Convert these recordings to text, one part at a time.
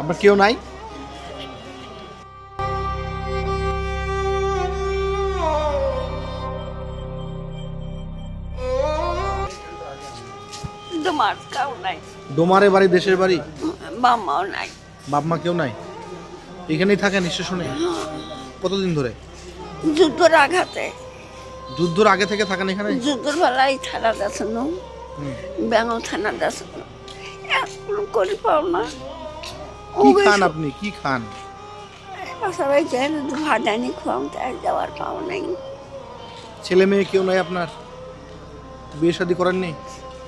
আপনার কেউ নাই। তোমার কাউ নাই। ডোমারে বাড়ি দেশের বাড়ি? বাম্মাও নাই। বাপ মা কেউ নাই? এখানেই থাকেন স্টেশনে? কতদিন ধরে? যুদ্ধর আঘাতে। যুদ্ধর আগে থেকে থাকেন এখানে? যুদ্ধর বেলায় থানা দেখানো। বেঙ্গল থানা দেখানো এখন করি পাও না। কি খান আপনি? কি খান? সবাই যায় না তো ভাড়ানি খুয়াম তাই যাওয়ার পাও নাই। ছেলে মেয়ে কেউ নাই আপনার? বিয়ে শাদী করেননি?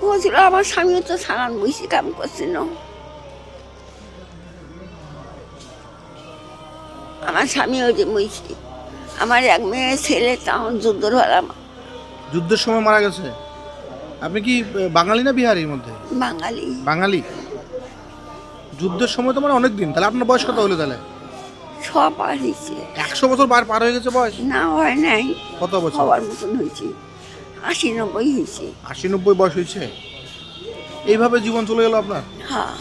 বলছিল আমার স্বামীও তো সারান বসে কাম করছিল আমার স্বামী ওই যে বইছি আমার এক মেয়ে ছেলে তখন যুদ্ধর বেলা যুদ্ধের সময় মারা গেছে? আপনি কি বাঙালি না বিহারির মধ্যে? বাঙালি। বাঙালি? যুদ্ধের সময় তো মানে অনেক দিন তাহলে আপনার বয়স কত হলো তাহলে? সব পার হয়েছে। একশো বছর বার পার হয়ে গেছে বয়স? না হয় নাই। কত বছর? হওয়ার মতন হয়েছে। আশি নব্বই হয়েছে। আশি নব্বই বয়স হয়েছে? এইভাবে জীবন চলে গেল আপনার? হ্যাঁ।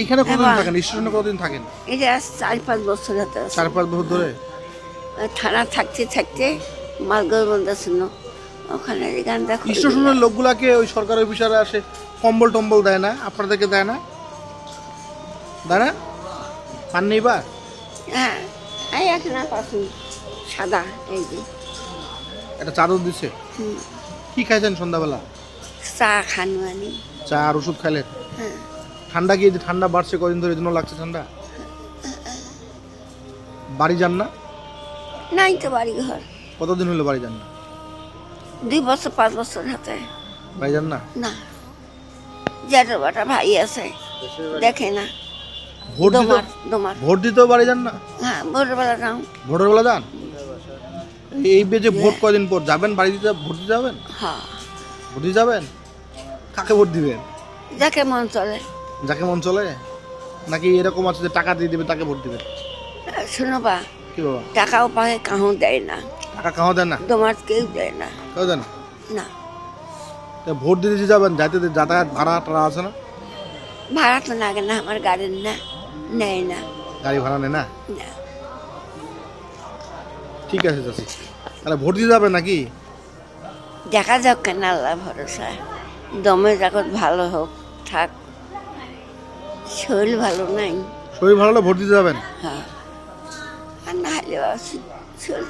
এইখানে কতদিন থাকেন? স্টেশনে কতদিন থাকেন? এটা আজ চার পাঁচ বছর হতে আছে। চার পাঁচ বছর ধরে? থানা থাকতে থাকতে বন্ধ ছিল ওখানে গান দেখো। স্টেশনের লোকগুলাকে ওই সরকারি অফিসাররা আসে কম্বল টম্বল দেয় না? আপনাদেরকে দেয় না? না পাননি বা হ্যাঁ এই এখানে পাশুন সাদা এই যে। একটা চাদর দিছে। কি খাইছেন সন্ধ্যাবেলা? চা খানু আনি চা আর ওষুধ খাইলেন? হ্যাঁ। ঠান্ডা গিয়ে যে ঠান্ডা বাড়ছে কদিন ধরে জন্য লাগছে ঠান্ডা? বাড়ি যান না? নাই তো বাড়ি ঘর। কতদিন হলো বাড়ি যান না? দুই বছর পাঁচ বছর হাতে। বাড়ি যান না? না। জেঠের বাটা ভাই আছে দেখে না। ভোট দিতে দোমার দোমার। ভোট দিতেও বাড়ি যান না? হ্যাঁ ভোরবেলা যাও। ভোটের বেলা যান? এই ভোট কদিন পর যাবেন বাড়ি দিতে ভোট দিতে যাবেন? হ্যাঁ। ভোট দিতে যাবেন? কাকে ভোট দিবেন? যাকে মন চলে। যাকে মন চলে? নাকি এরকম আছে যে টাকা দিয়ে দিবে তাকে ভোট দিবেন? শুনো বা কি বাবা? টাকাও পায়ে কাহু দেয় না। টাকা কাহা দেন না? তোমার কেউ দেয় না। কেউ দেন না। তা ভোট দিতে যাবেন যাইতে যাতায়াত ভাড়া টাড়া আছে না? ভাড়া তো লাগে না আমার গাড়ির না। নেয় না। গাড়ি ভাড়া নেয় না? না। ঠিক আছে চাষি তাহলে ভোট দিতে যাবেন নাকি? দেখা যাক কেন আল্লাহ ভরসা। দমে জাগত ভালো হোক থাক। শরীর ভালো নাই। শরীর ভালো হলে ভোট দিতে যাবেন? হ্যাঁ। আর না হলে শরীর